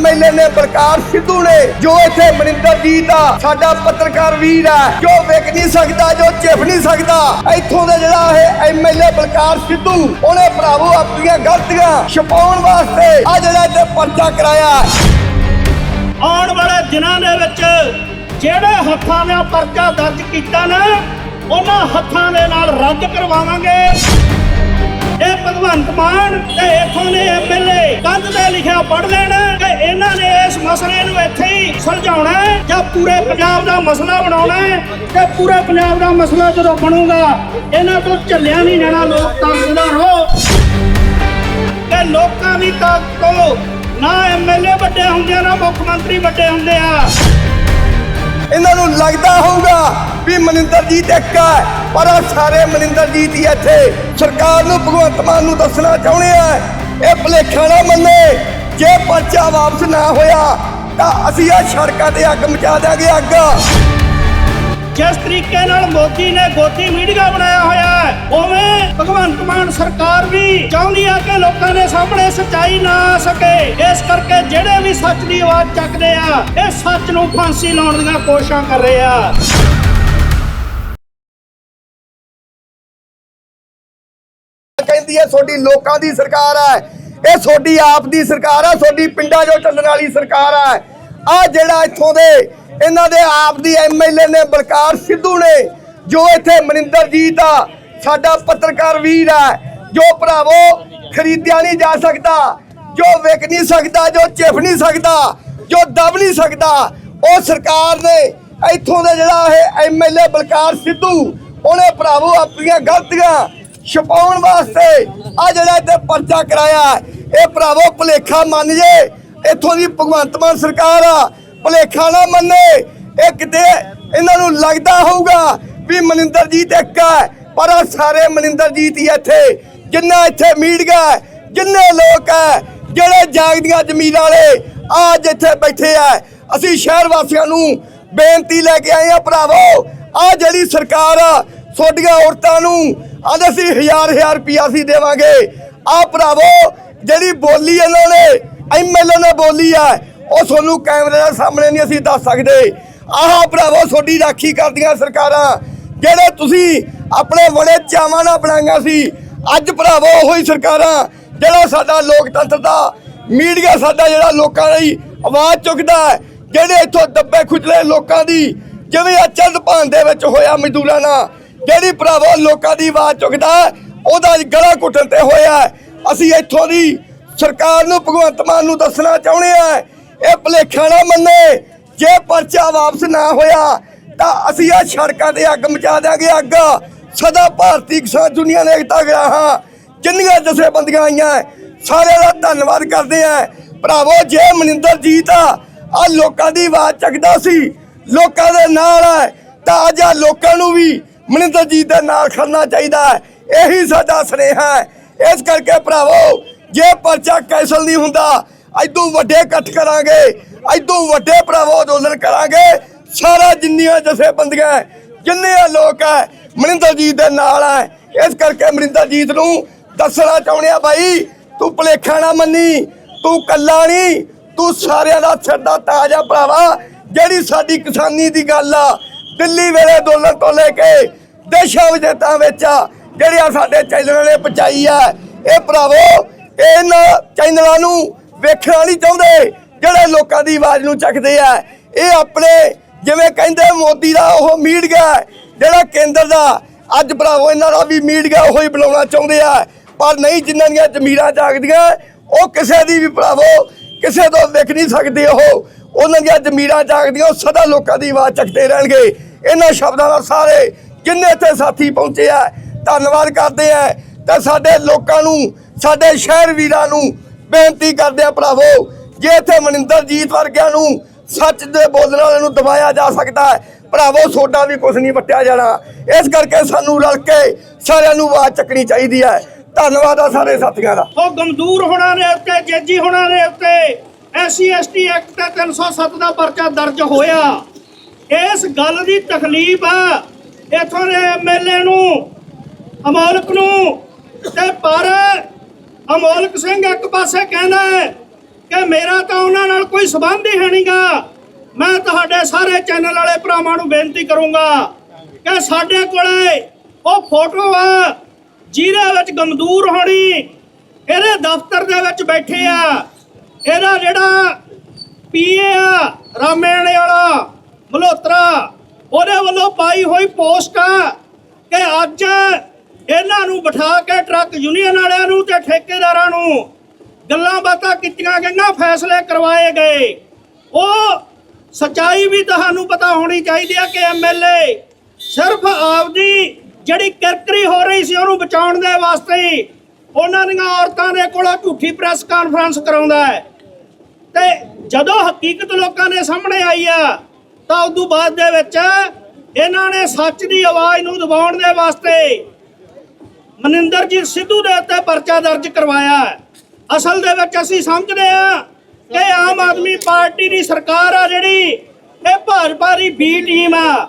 MLA ਨੇ, ਬਲਕਾਰ ਸਿੱਧੂ ਨੇ, ਜੋ ਇੱਥੇ ਮਨਿੰਦਰਜੀਤ ਆ ਸਾਡਾ ਪੱਤਰਕਾਰ ਵੀਰ ਆ ਜੋ ਵਿਕ ਨਹੀਂ ਸਕਦਾ, ਜੋ ਚਿਫ ਨਹੀਂ ਸਕਦਾ, ਇੱਥੋਂ ਦੇ ਜਿਹੜਾ ਇਹ ਐਮਐਲਏ ਬਲਕਾਰ ਸਿੱਧੂ, ਉਹਨੇ ਭਰਾਵੋ ਆਪਣੀਆਂ ਗਲਤੀਆਂ ਛਪਾਉਣ ਵਾਸਤੇ ਆ ਜਿਹੜਾ ਇੱਥੇ ਪਰਚਾ ਕਰਾਇਆ ਆਉਣ ਵਾਲੇ ਦਿਨਾਂ ਦੇ ਵਿੱਚ ਜਿਹੜੇ ਹੱਥਾਂ ਨਾਲ ਪਰਚਾ ਦਰਜ ਕੀਤਾ ਨਾ, ਉਹਨਾਂ ਹੱਥਾਂ ਦੇ ਨਾਲ ਰੱਦ ਕਰਵਾਵਾਂਗੇ। ਇਹ ਭਗਵੰਤ ਮਾਨ ਤੇ ਇਥੋਂ ਦੇ ਐਮਐਲਏ ਕੰਧ ਤੇ ਲਿਖਿਆ ਪੜ ਲੈਣ ਕਿ ਇਹਨਾਂ ਨੇ ਇਸ ਮਸਲੇ ਨੂੰ ਇੱਥੇ ਹੀ ਸੁਲਝਾਉਣਾ ਹੈ ਜਾਂ ਪੂਰੇ ਪੰਜਾਬ ਦਾ ਮਸਲਾ ਬਣਾਉਣਾ ਹੈ ਤੇ ਪੂਰੇ ਪੰਜਾਬ ਦਾ ਮਸਲਾ ਜਦੋਂ ਬਣੂਗਾ, ਇਹਨਾਂ ਤੋਂ ਝੱਲਿਆ ਨਹੀਂ ਜਾਣਾ ਲੋਕਤੰਤਰ ਦਾ ਰੋ ਕਿ ਲੋਕਾਂ ਦੀ ਤਾਕਤ ਤੋਂ ਨਾ ਐਮਐਲਏ ਵੱਡੇ ਹੁੰਦੇ ਆ, ਨਾ ਮੁੱਖ ਮੰਤਰੀ ਵੱਡੇ ਹੁੰਦੇ ਆ। ਇਹਨਾਂ ਨੂੰ ਲੱਗਦਾ ਹੋਊਗਾ ਵੀ ਮਨਿੰਦਰਜੀਤ ਇੱਕ ਹੈ, ਪਰ ਆ ਸਾਰੇ ਮਨਿੰਦਰਜੀਤ ਹੀ ਇੱਥੇ ਸਰਕਾਰ ਨੂੰ, ਭਗਵੰਤ ਮਾਨ ਨੂੰ ਦੱਸਣਾ ਚਾਹੁੰਦੇ ਆ, ਇਹ ਭੁਲੇਖਾ ਨਾ ਮੰਨੇ, ਜੇ ਪਰਚਾ ਵਾਪਸ ਨਾ ਹੋਇਆ, ਤਾਂ ਅਸੀਂ ਆ ਸੜਕਾਂ ਤੇ ਅੱਗ ਮਚਾ ਦਿਆਂਗੇ ਅੱਗ। ਜਿਸ ਤਰੀਕੇ ਨਾਲ ਮੋਦੀ ਨੇ ਗੋਦੀ ਮੀਡੀਆ ਬਣਾਇਆ ਹੋਇਆ ਭਗਵੰਤ ਮਾਨ ਸਰਕਾਰ ਵੀ ਚਾਹੁੰਦੀ ਆ ਕਿ ਲੋਕਾਂ ਦੇ ਸਾਹਮਣੇ ਸੱਚਾਈ ਨਾ ਆ ਸਕੇ। ਇਸ ਕਰਕੇ ਜਿਹੜੇ ਵੀ ਸੱਚ ਦੀ ਆਵਾਜ਼ ਚੱਕਦੇ ਆ, ਇਹ ਸੱਚ ਨੂੰ ਫਾਂਸੀ ਲਾਉਣ ਦੀਆਂ ਕੋਸ਼ਿਸ਼ਾਂ ਕਰ ਰਹੇ ਆ। ਕਹਿੰਦੀ ਹੈ ਤੁਹਾਡੀ ਲੋਕਾਂ ਦੀ ਸਰਕਾਰ ਹੈ ਇਹ ਤੁਹਾਡੀ ਆਪ ਦੀ ਸਰਕਾਰ ਹੈ ਤੁਹਾਡੀ ਪਿੰਡਾਂ 'ਚੋਂ ਚੱਲਣ ਵਾਲੀ ਸਰਕਾਰ ਹੈ ਆ ਜਿਹੜਾ ਇੱਥੋਂ ਦੇ, ਇਹਨਾਂ ਦੇ ਆਪ ਦੀ ਐਮਐਲਏ ਨੇ ਬਲਕਾਰ ਸਿੱਧੂ ਨੇ, ਜੋ ਇੱਥੇ ਮਨਿੰਦਰਜੀਤ ਆ ਸਾਡਾ ਪੱਤਰਕਾਰ ਵੀਰ ਹੈ, ਜੋ ਭਰਾਵੋ ਖਰੀਦਿਆ ਨਹੀਂ ਜਾ ਸਕਦਾ, ਜੋ ਵਿਕ ਨਹੀਂ ਸਕਦਾ, ਜੋ ਚਿਫ ਨਹੀਂ ਸਕਦਾ, ਜੋ ਦਬ ਨਹੀਂ ਸਕਦਾ, ਉਹ ਸਰਕਾਰ ਨੇ ਇੱਥੋਂ ਦੇ ਜਿਹੜਾ ਇਹ ਐਮਐਲਏ ਬਲਕਾਰ ਸਿੱਧੂ, ਉਹਨੇ ਭਰਾਵੋ ਆਪਣੀਆਂ ਗਲਤੀਆਂ ਛਪਾਉਣ ਵਾਸਤੇ ਆ ਜਿਹੜਾ ਇੱਥੇ ਪਰਚਾ ਕਰਾਇਆ ਇਹ ਭਰਾਵੋ ਭੁਲੇਖਾ ਮੰਨ ਜੇ ਇੱਥੋਂ ਦੀ ਭਗਵੰਤ ਮਾਨ ਸਰਕਾਰ ਆ, ਭੁਲੇਖਾ ਨਾ ਮੰਨੇ। ਇਹ ਕਿਤੇ ਇਹਨਾਂ ਨੂੰ ਲੱਗਦਾ ਹੋਊਗਾ ਵੀ ਮਨਿੰਦਰਜੀਤ ਇੱਕ ਹੈ ਪਰ ਆ ਸਾਰੇ ਮਨਿੰਦਰਜੀਤ ਹੀ ਇੱਥੇ ਜਿੰਨਾ ਇੱਥੇ ਮੀਡੀਆ ਹੈ, ਜਿੰਨੇ ਲੋਕ ਹੈ ਜਿਹੜੇ ਜਾਗਦੀਆਂ ਜ਼ਮੀਰਾਂ ਵਾਲੇ ਅੱਜ ਇੱਥੇ ਬੈਠੇ ਆ ਅਸੀਂ ਸ਼ਹਿਰ ਵਾਸੀਆਂ ਨੂੰ ਬੇਨਤੀ ਲੈ ਕੇ ਆਏ ਆ ਭਰਾਵੋ ਆ ਜਿਹੜੀ ਸਰਕਾਰ ਆ ਛੋਟੀਆਂ ਔਰਤਾਂ ਨੂੰ ਅੱਜ ਅਸੀਂ ਹਜ਼ਾਰ ਹਜ਼ਾਰ ਰੁਪਿਆ ਅਸੀਂ ਦੇਵਾਂਗੇ। ਆ ਭਰਾਵੋ ਜਿਹੜੀ ਬੋਲੀ ਇਹਨਾਂ ਨੇ ਐਮਐਲਏ ਨੇ ਬੋਲੀ ਆ ਉਹ ਤੁਹਾਨੂੰ ਕੈਮਰੇ ਦੇ ਸਾਹਮਣੇ ਨਹੀਂ ਅਸੀਂ ਦੱਸ ਸਕਦੇ। ਆਹ ਭਰਾਵੋ ਤੁਹਾਡੀ ਰਾਖੀ ਕਰਦੀਆਂ ਸਰਕਾਰਾਂ ਜਿਹੜੇ ਤੁਸੀਂ ਆਪਣੇ ਬੜੇ ਚਾਵਾਂ ਨਾਲ ਬਣਾਈਆਂ ਸੀ। ਅੱਜ ਭਰਾਵੋ, ਉਹੀ ਸਰਕਾਰਾਂ, ਜਿਹੜਾ ਸਾਡਾ ਲੋਕਤੰਤਰ ਦਾ ਮੀਡੀਆ ਸਾਡਾ ਜਿਹੜਾ ਲੋਕਾਂ ਦੀ ਆਵਾਜ਼ ਚੁੱਕਦਾ ਹੈ, ਜਿਹੜੇ ਇੱਥੋਂ ਦੱਬੇ ਖੁਚਲੇ ਲੋਕਾਂ ਦੀ, ਜਿਵੇਂ ਆ ਚੰਦ ਭਾਨ ਦੇ ਵਿੱਚ ਹੋਇਆ ਮਜ਼ਦੂਰਾਂ ਨਾਲ, ਜਿਹੜੀ ਭਰਾਵੋ ਲੋਕਾਂ ਦੀ ਆਵਾਜ਼ ਚੁੱਕਦਾ ਉਹਦਾ ਗਲਾ ਘੁੱਟਣ ਤੇ ਹੋਇਆ ਅਸੀਂ ਇੱਥੋਂ ਦੀ ਸਰਕਾਰ ਨੂੰ, ਭਗਵੰਤ ਮਾਨ ਨੂੰ ਦੱਸਣਾ ਚਾਹੁੰਦੇ ਆ ਇਹ ਭੁਲੇਖਾ ਨਾ ਮੰਨੇ, ਜੇ ਪਰਚਾ ਵਾਪਸ ਨਾ ਹੋਇਆ, ਤਾਂ ਅਸੀਂ ਆ ਸੜਕਾਂ ਤੇ ਅੱਗ ਮਚਾ ਦਿਆਂਗੇ, ਅੱਗ। ਸਦਾ ਭਾਰਤੀ ਕਿਸਾਨ ਦੁਨੀਆ ਨੇ ਏਕਤਾ ਗਿਆ ਹਾਂ। ਜਿੰਨੀਆਂ ਜਥੇਬੰਦੀਆਂ ਆਈਆਂ ਸਾਰਿਆਂ ਦਾ ਧੰਨਵਾਦ ਕਰਦੇ ਆ ਭਰਾਵੋ ਜੇ ਮਨਿੰਦਰਜੀਤ ਆ ਆ ਲੋਕਾਂ ਦੀ ਆਵਾਜ਼ ਚੱਕਦਾ ਸੀ ਲੋਕਾਂ ਦੇ ਨਾਲ ਹੈ ਤਾਂ ਅੱਜ ਆ ਲੋਕਾਂ ਨੂੰ ਵੀ ਮਨਿੰਦਰ ਮਨਿੰਦਰਜੀਤ ਦੇ ਨਾਲ ਖੜਨਾ ਚਾਹੀਦਾ ਹੈ। ਇਹੀ ਸਾਡਾ ਸੁਨੇਹਾ ਹੈ। ਇਸ ਕਰਕੇ ਭਰਾਵੋ ਜੇ ਪਰਚਾ ਕੈਸਲ ਨਹੀਂ ਹੁੰਦਾ ਐਦੋਂ ਵੱਡੇ ਇਕੱਠ ਕਰਾਂਗੇ ਐਦੋਂ ਵੱਡੇ ਭਰਾਵੋ ਅੰਦੋਲਨ ਕਰਾਂਗੇ ਸਾਰਾ ਜਿੰਨੀਆਂ ਜਥੇਬੰਦੀਆਂ ਹੈ, ਜਿੰਨੇ ਲੋਕ ਹੈ ਮਨਿੰਦਰਜੀਤ ਦੇ ਨਾਲ ਹੈ ਇਸ ਕਰਕੇ ਮਨਿੰਦਰਜੀਤ ਨੂੰ ਦੱਸਣਾ ਚਾਹੁੰਦੇ ਆ ਬਾਈ ਤੂੰ ਭੁਲੇਖਾ ਨਾ ਮੰਨੀ ਤੂੰ ਕੱਲਾ ਨਹੀਂ ਤੂੰ ਸਾਰਿਆਂ ਦਾ ਸਿਰ ਦਾ ਤਾਜ ਆ ਭਰਾਵਾ। ਜਿਹੜੀ ਸਾਡੀ ਕਿਸਾਨੀ ਦੀ ਗੱਲ ਆ ਦਿੱਲੀ ਵੇਲੇ ਅੰਦੋਲਨ ਤੋਂ ਲੈ ਕੇ ਦੇਸ਼ਾਂ ਵਿਦੇਸ਼ਾਂ ਵਿੱਚ ਆ ਸਾਡੇ ਚੈਨਲਾਂ ਨੇ ਪਹੁੰਚਾਈ ਆ ਇਹ ਭਰਾਵੋ ਇਹਨਾਂ ਚੈਨਲਾਂ ਨੂੰ ਵੇਖਣਾ ਨਹੀਂ ਚਾਹੁੰਦੇ ਜਿਹੜੇ ਲੋਕਾਂ ਦੀ ਆਵਾਜ਼ ਨੂੰ ਚੱਕਦੇ ਆ। ਇਹ ਆਪਣੇ ਜਿਵੇਂ ਕਹਿੰਦੇ ਮੋਦੀ ਦਾ ਉਹ ਮੀਡੀਆ ਹੈ, ਜਿਹੜਾ ਕੇਂਦਰ ਦਾ ਅੱਜ ਭਰਾਵੋ ਇਹਨਾਂ ਦਾ ਵੀ ਮੀਡੀਆ ਉਹੀ ਬੁਲਾਉਣਾ ਚਾਹੁੰਦੇ ਆ। ਪਰ ਨਹੀਂ, ਜਿਨ੍ਹਾਂ ਦੀਆਂ ਜ਼ਮੀਰਾਂ ਜਾਗਦੀਆਂ, ਉਹ ਕਿਸੇ ਦੀ ਵੀ ਭਰਾਵੋ, ਕਿਸੇ ਤੋਂ ਵੇਖ ਨਹੀਂ ਸਕਦੇ ਉਹ। ਉਹਨਾਂ ਦੀਆਂ ਜ਼ਮੀਰਾਂ ਜਾਗਦੀਆਂ, ਉਹ ਸਦਾ ਲੋਕਾਂ ਦੀ ਆਵਾਜ਼ ਚੱਕਦੇ ਰਹਿਣਗੇ। ਇਹਨਾਂ ਸ਼ਬਦਾਂ ਨਾਲ ਸਾਰੇ ਜਿੰਨੇ ਇੱਥੇ ਸਾਥੀ ਪਹੁੰਚੇ ਆ, ਧੰਨਵਾਦ ਕਰਦੇ ਆ। ਤੇ ਸਾਡੇ ਲੋਕਾਂ ਨੂੰ, ਸਾਡੇ ਸ਼ਹਿਰ ਵੀਰਾਂ ਨੂੰ ਬੇਨਤੀ ਕਰਦੇ ਆ ਭਰਾਵੋ, ਜੇ ਇੱਥੇ ਮਨਿੰਦਰਜੀਤ ਵਰਗਿਆਂ ਨੂੰ ਸੱਚ ਦੇ ਬੋਲਣ ਨੂੰ ਦਬਾਇਆ ਜਾ ਸਕਦਾ ਹੈ। ਭਰਾਵੋ, ਸੋਡਾ ਵੀ ਕੁਝ ਨਹੀਂ ਵਟਿਆ ਜਾਣਾ। ਇਸ ਕਰਕੇ ਸਾਨੂੰ ਰਲ ਕੇ ਸਾਰਿਆਂ ਨੂੰ ਆਵਾਜ਼ ਚੱਕਣੀ ਚਾਹੀਦੀ ਹੈ। ਧੰਨਵਾਦ ਆ ਸਾਰੇ ਸਾਥੀਆਂ ਦਾ। ਉਹ ਗਮਦੂਰ ਹੋਣਾ ਦੇ ਉੱਤੇ, ਜੇਜੀ ਹੋਣਾ ਦੇ ਉੱਤੇ, ਐਸਸੀ, ਐਸਟੀ ਐਕਟ ਤੇ 307 ਦਾ ਪਰਚਾ ਦਰਜ ਹੋਇਆ। ਇਸ ਗੱਲ ਦੀ ਤਕਲੀਫ ਆ। ਇਥੋਂ ਦੇ ਐਮਐਲਏ ਨੂੰ, ਅਮੋਲਕ ਨੂੰ ਤੇ ਪਰ ਅਮੋਲਕ ਸਿੰਘ ਇੱਕ ਪਾਸੇ ਕਹਿੰਦਾ ਹੈ ਕਿ ਮੇਰਾ ਤਾਂ ਉਹਨਾਂ ਨਾਲ ਕੋਈ ਸਬੰਧ ਹੀ ਹੈ ਨਹੀਂਗਾ। ਮੈਂ ਤੁਹਾਡੇ ਸਾਰੇ ਚੈਨਲ ਵਾਲੇ ਭਰਾਵਾਂ ਨੂੰ ਬੇਨਤੀ ਕਰੂੰਗਾ ਕਿ ਸਾਡੇ ਕੋਲੇ ਉਹ ਫੋਟੋ ਆ, ਜਿਹਦੇ ਵਿੱਚ ਗਮਦੂਰ ਹੋਣੀ, ਇਹਦੇ ਦਫ਼ਤਰ ਦੇ ਵਿੱਚ ਬੈਠੇ ਆ। ਇਹਦਾ ਜਿਹੜਾ ਪੀਏ ਆ ਰਾਮੇਣੇ ਵਾਲਾ, ਮਲਹੋਤਰਾ, ਉਹਦੇ ਵੱਲੋਂ ਪਾਈ ਹੋਈ ਪੋਸਟ ਆ ਕਿ ਅੱਜ ਇਹਨਾਂ ਨੂੰ ਬਿਠਾ ਕੇ ਟਰੱਕ ਯੂਨੀਅਨ ਵਾਲਿਆਂ ਨੂੰ ਤੇ ਠੇਕੇਦਾਰਾਂ ਨੂੰ ਗੱਲਾਂ ਬਾਤਾਂ ਕੀਤੀਆਂ ਗਈਆਂ, ਫੈਸਲੇ ਕਰਵਾਏ ਗਏ ਉਹ ਸਚਾਈ ਵੀ ਤੁਹਾਨੂੰ ਪਤਾ ਹੋਣੀ ਚਾਹੀਦੀ ਹੈ ਕਿ ਐਮਐਲਏ ਸਿਰਫ ਆਪਦੀ ਜਿਹੜੀ ਕਿਰਕਰੀ ਹੋ ਰਹੀ ਸੀ ਉਹਨੂੰ ਬਚਾਉਣ ਦੇ ਵਾਸਤੇ ਉਹਨਾਂ ਦੀਆਂ ਔਰਤਾਂ ਦੇ ਕੋਲੋਂ ਝੂਠੀ ਪ੍ਰੈਸ ਕਾਨਫਰੰਸ ਕਰਾਉਂਦਾ ਹੈ ਤੇ ਜਦੋਂ ਹਕੀਕਤ ਲੋਕਾਂ ਦੇ ਸਾਹਮਣੇ ਆਈ ਆ, ਤਾਂ ਉਦੋਂ ਬਾਅਦ ਦੇ ਵਿੱਚ ਇਹਨਾਂ ਨੇ ਸੱਚ ਦੀ ਆਵਾਜ਼ ਨੂੰ ਦਬਾਉਣ ਦੇ ਵਾਸਤੇ ਮਨਿੰਦਰਜੀਤ ਸਿੱਧੂ ਦੇ ਉੱਤੇ ਪਰਚਾ ਦਰਜ ਕਰਵਾਇਆ ਹੈ। ਅਸਲ ਦੇ ਵਿੱਚ ਅਸੀਂ ਸਮਝਦੇ ਆ ਕਿ ਆਮ ਆਦਮੀ ਪਾਰਟੀ ਦੀ ਸਰਕਾਰ ਆ ਜਿਹੜੀ, ਇਹ ਭਾਜਪਾ ਦੀ ਬੀ ਟੀਮ ਆ।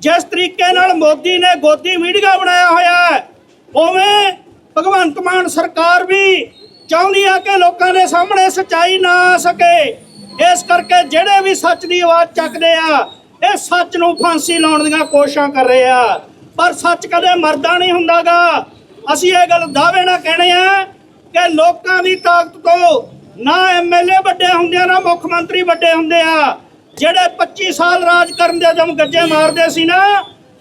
ਜਿਸ ਤਰੀਕੇ ਨਾਲ ਮੋਦੀ ਨੇ ਗੋਦੀ ਮੀਡੀਆ ਬਣਾਇਆ ਹੋਇਆ ਹੈ, ਉਵੇਂ ਭਗਵੰਤ ਮਾਨ ਸਰਕਾਰ ਵੀ ਚਾਹੁੰਦੀ ਆ ਕਿ ਲੋਕਾਂ ਦੇ ਸਾਹਮਣੇ ਸੱਚਾਈ ਨਾ ਆ ਸਕੇ। ਇਸ ਕਰਕੇ ਜਿਹੜੇ ਵੀ ਸੱਚ ਦੀ ਆਵਾਜ਼ ਚੱਕਦੇ ਆ, ਇਹ ਸੱਚ ਨੂੰ ਫਾਂਸੀ ਲਾਉਣ ਦੀਆਂ ਕੋਸ਼ਿਸ਼ਾਂ ਕਰ ਰਹੇ ਆ। ਪਰ ਸੱਚ ਕਦੇ ਮਰਦਾ ਨਹੀਂ ਹੁੰਦਾਗਾ। ਅਸੀਂ ਇਹ ਗੱਲ ਦਾਅਵੇ ਨਾਲ ਕਹਿੰਦੇ ਆ ਕਿ ਲੋਕਾਂ ਦੀ ਤਾਕਤ ਤੋਂ ਨਾ ਐਮਐਲਏ ਵੱਡੇ ਹੁੰਦੇ ਆ, ਨਾ ਮੁੱਖ ਮੰਤਰੀ ਵੱਡੇ ਹੁੰਦੇ ਆ। ਜਿਹੜੇ 25 ਸਾਲ ਰਾਜ ਕਰਨ ਦੇ ਜਮ ਗੱਜੇ ਮਾਰਦੇ ਸੀ ਨਾ,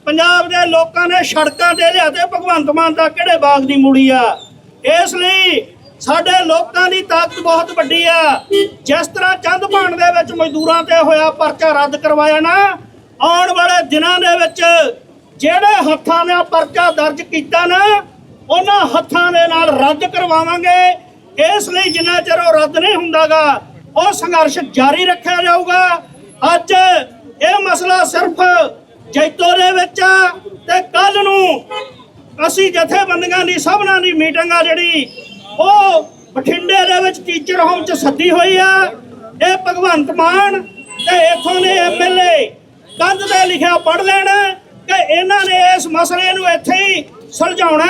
ਪੰਜਾਬ ਦੇ ਲੋਕਾਂ ਨੇ ਸੜਕਾਂ ਤੇ ਲਿਆਦੇ ਭਗਵੰਤ ਮਾਨ ਦਾ ਕਿਹੜੇ ਬਾਗ ਦੀ ਮੂੜੀ ਆ? ਇਸ ਲਈ ਸਾਡੇ ਲੋਕਾਂ ਦੀ ਤਾਕਤ ਬਹੁਤ ਵੱਡੀ ਆ। ਜਿਸ ਤਰ੍ਹਾਂ ਚੰਦ ਭਾਣ ਦੇ ਵਿੱਚ ਮਜ਼ਦੂਰਾਂ ਤੇ ਹੋਇਆ ਪਰਚਾ ਰੱਦ ਕਰਵਾਇਆ ਨਾ, ਆਉਣ ਵਾਲੇ ਦਿਨਾਂ ਦੇ ਵਿੱਚ ਜਿਹੜੇ ਹੱਥਾਂ ਨੇ ਪਰਚਾ ਦਰਜ ਕੀਤਾ ਨਾ ਉਹਨਾਂ ਹੱਥਾਂ ਦੇ ਨਾਲ ਰੱਦ ਕਰਵਾਵਾਂਗੇ। ਇਸ ਲਈ ਜਿੰਨਾ ਚਿਰ ਉਹ ਰੱਦ ਨਹੀਂ ਹੁੰਦਾਗਾ, ਉਹ ਸੰਘਰਸ਼ ਜਾਰੀ ਰੱਖਿਆ ਜਾਊਗਾ। ਅੱਜ ਇਹ ਮਸਲਾ ਸਿਰਫ ਜੈਤੋ ਦੇ ਵਿੱਚ ਤੇ ਕੱਲ ਨੂੰ ਅਸੀਂ ਜਥੇਬੰਦੀਆਂ ਦੀ, ਸਭਨਾਂ ਦੀ ਮੀਟਿੰਗ ਆ ਜਿਹੜੀ, ਉਹ ਬਠਿੰਡੇ ਦੇ ਵਿੱਚ ਟੀਚਰ ਹੋਮ ਚ ਸੱਦੀ ਹੋਈ ਆ। ਇਹ ਭਗਵੰਤ ਮਾਨ ਤੇ ਇਥੋਂ ਦੇ ਐਮਐਲਏ ਕੰਧ ਤੇ ਲਿਖਿਆ ਪੜ ਲੈਣ ਕਿ ਇਹਨਾਂ ਨੇ ਇਸ ਮਸਲੇ ਨੂੰ ਇੱਥੇ ਹੀ ਸੁਲਝਾਉਣਾ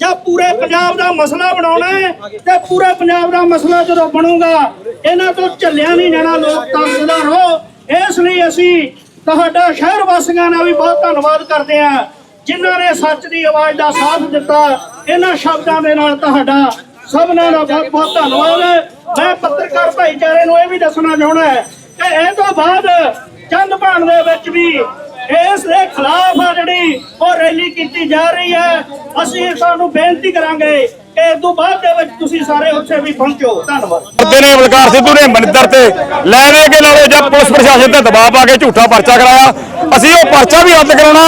ਜਾਂ ਪੂਰੇ ਪੰਜਾਬ ਦਾ ਮਸਲਾ ਬਣਾਉਣਾ ਹੈ ਤੇ ਪੂਰੇ ਪੰਜਾਬ ਦਾ ਮਸਲਾ ਜਦੋਂ ਬਣੂਗਾ, ਇਹਨਾਂ ਤੋਂ ਝੱਲਿਆ ਨਹੀਂ ਜਾਣਾ ਲੋਕਤੰਤਰ ਦਾ ਰੋ ਇਸ ਲਈ ਅਸੀਂ ਤੁਹਾਡਾ ਸ਼ਹਿਰ ਵਾਸੀਆਂ ਦਾ ਵੀ ਬਹੁਤ ਧੰਨਵਾਦ ਕਰਦੇ ਹਾਂ, ਜਿਨ੍ਹਾਂ ਨੇ ਸੱਚ ਦੀ ਆਵਾਜ਼ ਦਾ ਸਾਥ ਦਿੱਤਾ। ਇਹਨਾਂ ਸ਼ਬਦਾਂ ਦੇ ਨਾਲ ਤੁਹਾਡਾ ਸਭਨਾਂ ਦਾ ਬਹੁਤ ਬਹੁਤ ਧੰਨਵਾਦ ਮੈਂ ਪੱਤਰਕਾਰ ਭਾਈਚਾਰੇ ਨੂੰ ਇਹ ਵੀ ਦੱਸਣਾ ਚਾਹੁੰਦਾ ਹੈ ਕਿ ਇਹ ਤੋਂ ਬਾਅਦ ਚੰਦ ਭਾਣ ਦੇ ਵਿੱਚ ਵੀ ਇਸ ਦੇ ਖਿਲਾਫ ਆ ਜਿਹੜੀ ਉਹ ਰੈਲੀ ਕੀਤੀ ਜਾ ਰਹੀ ਹੈ। ਅਸੀਂ ਤੁਹਾਨੂੰ ਬੇਨਤੀ ਕਰਾਂਗੇ ਕਿ ਇਸ ਤੋਂ ਬਾਅਦ ਦੇ ਵਿੱਚ ਤੁਸੀਂ ਸਾਰੇ ਉੱਥੇ ਵੀ ਪਹੁੰਚੋ। ਧੰਨਵਾਦ। ਕਰਦੇ ਨੇ ਬਲਕਾਰ ਸਿੱਧੂ ਨੇ ਮਨਿੰਦਰ ਤੇ ਲੈ ਦੇ ਕੇ ਨਾਲੋਂ ਜਾਂ ਪੁਲਿਸ ਪ੍ਰਸ਼ਾਸਨ ਤੇ ਦਬਾਅ ਪਾ ਕੇ ਝੂਠਾ ਪਰਚਾ ਕਰਾਇਆ। ਅਸੀਂ ਉਹ ਪਰਚਾ ਵੀ ਰੱਦ ਕਰਾਉਣਾ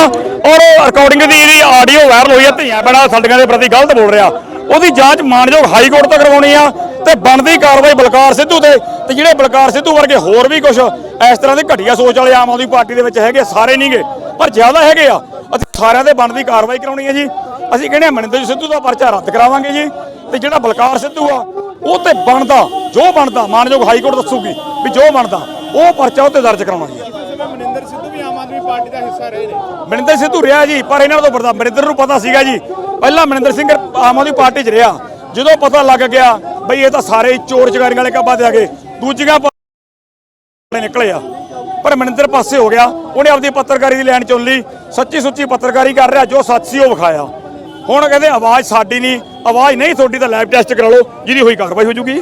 ਔਰ ਰਿਕਾਰਡਿੰਗ ਦੀ ਜਿਹੜੀ ਆਡੀਓ ਵਾਇਰਲ ਹੋਈ ਹੈ ਧੀਆਂ ਬੜਾ ਸਾਡੀਆਂ ਦੇ ਪ੍ਰਤੀ ਗਲਤ ਬੋਲ ਰਿਹਾ। ਉਹਦੀ ਜਾਂਚ ਮਾਨਯੋਗ ਹਾਈ ਕੋਰਟ ਤੋਂ ਕਰਵਾਉਣੀ ਆ ਤੇ ਬਣਦੀ ਕਾਰਵਾਈ ਬਲਕਾਰ ਸਿੱਧੂ ਤੇ। ਤੇ ਜਿਹੜੇ ਬਲਕਾਰ ਸਿੱਧੂ ਵਰਗੇ ਹੋਰ ਵੀ ਕੁਝ ਇਸ ਤਰ੍ਹਾਂ ਦੇ ਘਟੀਆ ਸੋਚ ਵਾਲੇ ਆਮ ਆਦਮੀ ਪਾਰਟੀ ਦੇ ਵਿੱਚ ਹੈਗੇ ਸਾਰੇ ਨਹੀਂਗੇ। ਪਰ ਜ਼ਿਆਦਾ ਹੈਗੇ ਆ। ਅਸੀਂ ਸਾਰਿਆਂ ਦੇ ਬਣਦੀ ਕਾਰਵਾਈ ਕਰਾਉਣੀ ਹੈ ਜੀ। ਅਸੀਂ ਕਹਿੰਦੇ ਮਨਿੰਦਰ ਸਿੱਧੂ ਦਾ ਪਰਚਾ ਰੱਦ ਕਰਾਵਾਂਗੇ ਜੀ। ਤੇ ਜਿਹੜਾ ਬਲਕਾਰ ਸਿੱਧੂ ਆ ਉਹ ਤੇ ਬਣਦਾ ਜੋ ਬਣਦਾ ਮਾਨਯੋਗ ਹਾਈ ਕੋਰਟ ਦੱਸੂਗੀ ਵੀ ਜੋ ਬਣਦਾ ਉਹ ਪਰਚਾ ਉਹ ਤੇ ਦਰਜ ਕਰਾਉਣਾ ਜੀ ਮਨਿੰਦਰ ਸਿੱਧੂ ਵੀ ਆਮ ਆਦਮੀ ਪਾਰਟੀ ਦਾ ਹਿੱਸਾ ਰਹੇ ਨੇ। ਮਨਿੰਦਰ ਸਿੱਧੂ ਰਿਹਾ ਜੀ ਪਰ ਇਹਨਾਂ ਤੋਂ ਬਰਦਾ ਮਨਿੰਦਰ ਨੂੰ ਪਤਾ ਸੀਗਾ ਜੀ। ਪਹਿਲਾਂ ਮਨਿੰਦਰ ਸਿੰਘ ਆਮ ਆਦਮੀ ਪਾਰਟੀ 'ਚ ਰਿਹਾ। ਜਦੋਂ ਪਤਾ ਲੱਗ ਗਿਆ ਬਈ ਇਹ ਤਾਂ ਸਾਰੇ ਚੋਰ ਚਗਾਰੀਆਂ ਵਾਲੇ ਕੱਬਾਂ ਤੇ ਆ ਗਏ ਦੂਜੀਆਂ ਨਿਕਲੇ ਆ। ਪਰ ਮਨਿੰਦਰ ਪਾਸੇ ਹੋ ਗਿਆ। ਉਹਨੇ ਆਪਦੀ ਪੱਤਰਕਾਰੀ ਦੀ ਲਾਈਨ ਚੁਣ ਲਈ। ਸੱਚੀ ਸੁੱਚੀ ਪੱਤਰਕਾਰੀ ਕਰ ਰਿਹਾ ਜੋ ਸੱਚ ਸੀ ਉਹ ਵਿਖਾਇਆ। ਹੁਣ ਕਹਿੰਦੇ ਆਵਾਜ਼ ਸਾਡੀ ਨਹੀਂ, ਆਵਾਜ਼ ਨਹੀਂ ਤੁਹਾਡੀ ਤਾਂ ਲੈਬ ਟੈਸਟ ਕਰਾ ਲਓ, ਜਿਹਦੀ ਹੋਈ ਕਾਰਵਾਈ ਹੋ ਜੂਗੀ